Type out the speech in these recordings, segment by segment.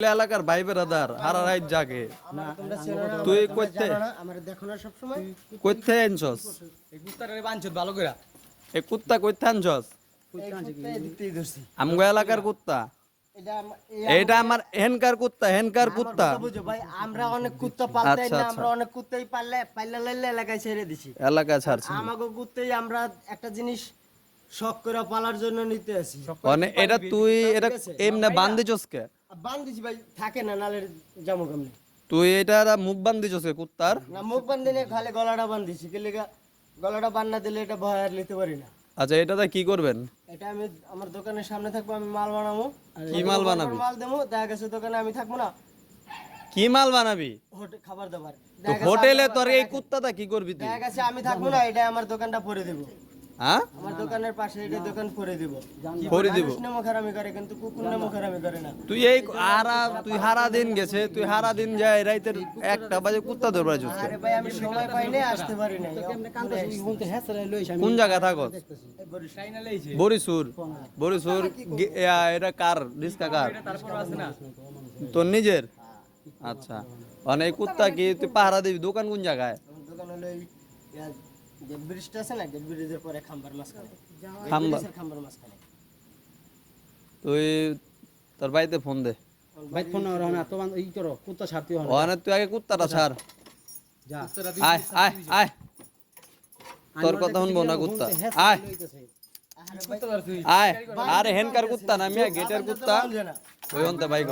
এলাকার ভাই বেড়াদার হারা রাইত জাগে। তুই কইতে? আমার দেখো না সবসময়। কইতে আনছস? ভালো করে এ কুত্তা কইতে আনছস। আমগো এলাকার কুত্তা? এটা আমার হেনকার কুত্তা হেনকার কুত্তা। বুঝো ভাই, আমরা অনেক কুত্তা পালতাই আচ্ছা, না আচ্ছা। আমরা অনেক কুত্তাই পাললে পাইলা লাইলে এলাকায় ছেড়ে দিছি। এলাকা ছাড়ছি আমাকে কুত্তাই আমরা একটা জিনিস শখ করে পালার জন্য নিতে আসি। মানে এটা তুই এটা এমনে বান্ধিছস কে? ভাই থাকে না নালের জামু কামনি তুই এটা মুখ কে কুত্তার? না মুখ খালি গলাটা বান্ধিছি কে লেগা গলাটা দিলে এটা ভয় আর নিতে পারি না। আচ্ছা এটাতে কি করবেন? এটা আমি আমার দোকানের সামনে থাকব আমি মাল বানাবো। কি মাল বানাবি? মাল দেবো দেখা গেছে দোকানে আমি থাকব না। কি মাল বানাবি? খাবার দাবার। হোটেলে তোর এই কুত্তাটা কি করবি তুই? দেখা গেছে আমি থাকব না এটা আমার দোকানটা পরে দেবো। হ্যাঁ? আমার দোকানের পাশে এটা দোকান পরে দিব। করে দিব। মানুষ করে কিন্তু কুকুর নেমো খারামি করে না। তুই এই হারা তুই হারা দিন গেছে তুই হারা দিন যায় রাইতের একটা বাজে কুত্তা ধরবার যাচ্ছিস আরে ভাই আমি সময় পাই নাই আসতে পারি নাই। কোন জায়গা বরিসুর এটা কার? রিস্কা কার? তারপর আছে না। তোর নিজের? আচ্ছা। অনেক কুত্তা কি তুই পাহারা দিবি? দোকান কোন জায়গায়? দোকান হলো ইয়া, যে ব্রিজটা আছে না গেট ব্রিজের পরে খাম্বার মাঝখানে খাম্বার মাঝখানে তুই তোর বাড়িতে ফোন দে ভাই ফোন না তো ই করো কুত্তা ছাড়তে হয় ওখানে তুই আগে কুত্তাটা ছাড় যা আয় আয় আয় তোর কথা শুনব না কুত্তা আয় কুত্তা ধরছিস আয় আরে হেনকার কুত্তা না মিয়া গেটের কুত্তা ওই অন্তে বাই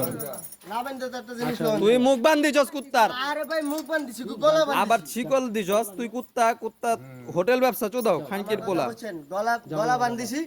লন। তুই মুখ বান্ধিছস কুত্তার। আরে ভাই মুখ বান্ধিছি গলা বান্ধি। আবার শিকল দিছস তুই কুত্তা কুত্তা হোটেল ব্যবসা চোদাও খানকির পোলা। গলা গলা বান্ধিছি।